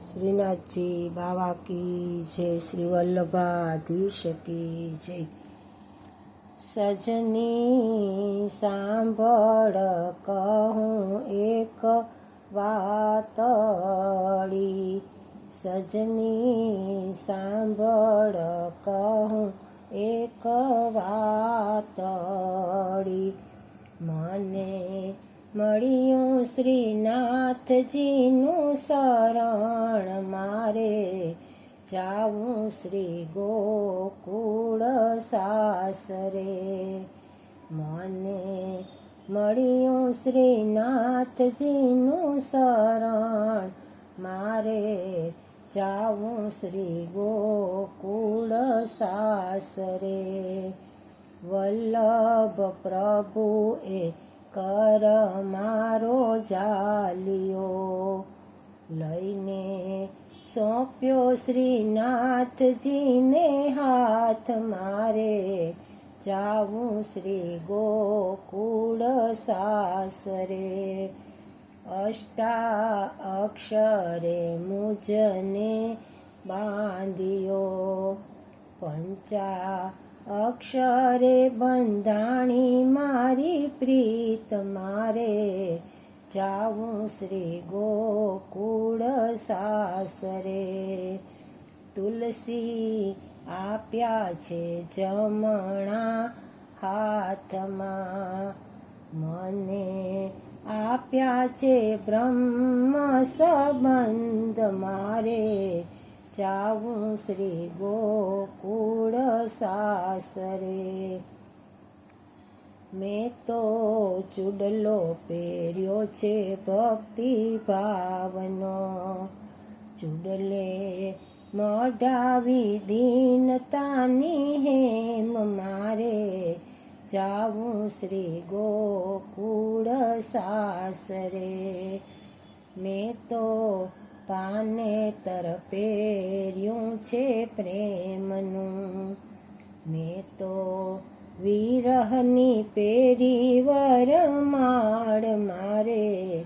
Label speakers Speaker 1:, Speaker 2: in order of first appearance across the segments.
Speaker 1: શ્રીનાથજી, બાવા કી જય, શ્રી વલ્લભાધીશ કી જય. સજની સાંભળ, કહું એક વાતળી સજની સાંભળ, કહું એક વાતડી મને મળ્યું શ્રીનાથજીનું શરણ. મારે જાવું શ્રી ગોકુળ સાસરે. મને મળ્યું શ્રીનાથજીનું શરણ. મારે જાવું શ્રી ગોકુળ સાસરે. વલ્લભ પ્રભુએ કર મારો જાલિયો. લઈને સોંપ્યો શ્રીનાથજીને હાથ મારે. જાવું શ્રી ગોકુળ સાસરે. અષ્ટા અક્ષરે મુજને બાંધ્યો. પંચા અક્ષરે બંધાણી મારી પ્રીત, મારે જાઉં શ્રી ગોકુળ સાસરે. તુલસી આપ્યા છે જમણા હાથમાં. મને આપ્યા છે બ્રહ્મ સંબંધ, મારે જાવું શ્રી ગોકુળ સાસરે. મેં તો ચુડલો પહેર્યો છે ભક્તિ ભાવનો. ચુડલે મોઢાવી દીનતાની હેમ મારે. જાવું શ્રી ગોકુળ સાસરે. મેં તો પાને તરપેર્યું છે પ્રેમનું. મેં તો વિરહની પેરી વરમાળ મારે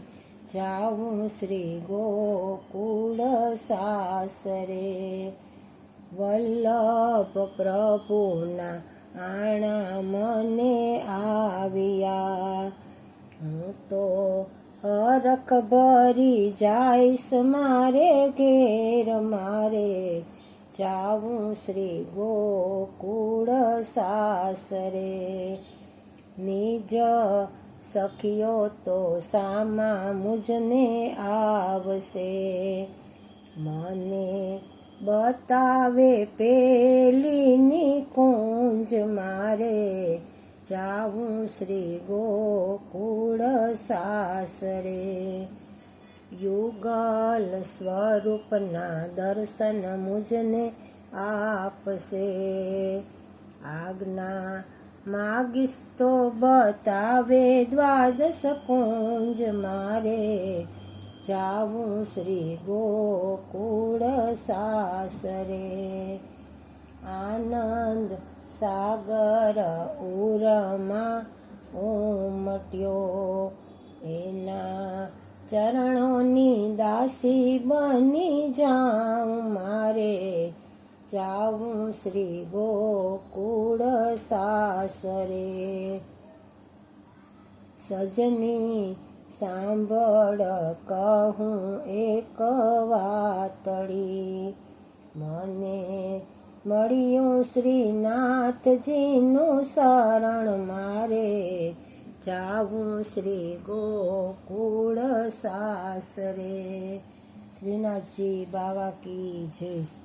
Speaker 1: જાઉં શ્રી ગોકુળ સાસરે. વલ્લભ પ્રભુના આણા મને આવ્યા. હું તો હરખ ભરી જાઈશ મારે ઘેર, મારે જાવું શ્રી ગોકુળ સાસરે. નિજ સખીઓ તો સામા મુજને આવશે. મને બતાવે પેલીની કુંજ મારે જાવું શ્રી ગોકુળ સાસરે. યુગલ સ્વરૂપના દર્શન મુજને આપશે. આજ્ઞા માગીશ તો બતાવે દ્વાદશ કુંજ મારે. જાવું શ્રી ગોકુળ સાસરે. આનંદ સાગર ઉરમાં ઉમટ્યો. એના ચરણોની દાસી બની જાઉં. મારે જાઉં શ્રી ગોકુળ સાસરે. સજની સાંભળ કહું એક વાતડી મને મળ્યું શ્રીનાથજીનું શરણ મારે. જાવું શ્રી ગોકુળ સાસરે. શ્રીનાથજી બાવા કી જય.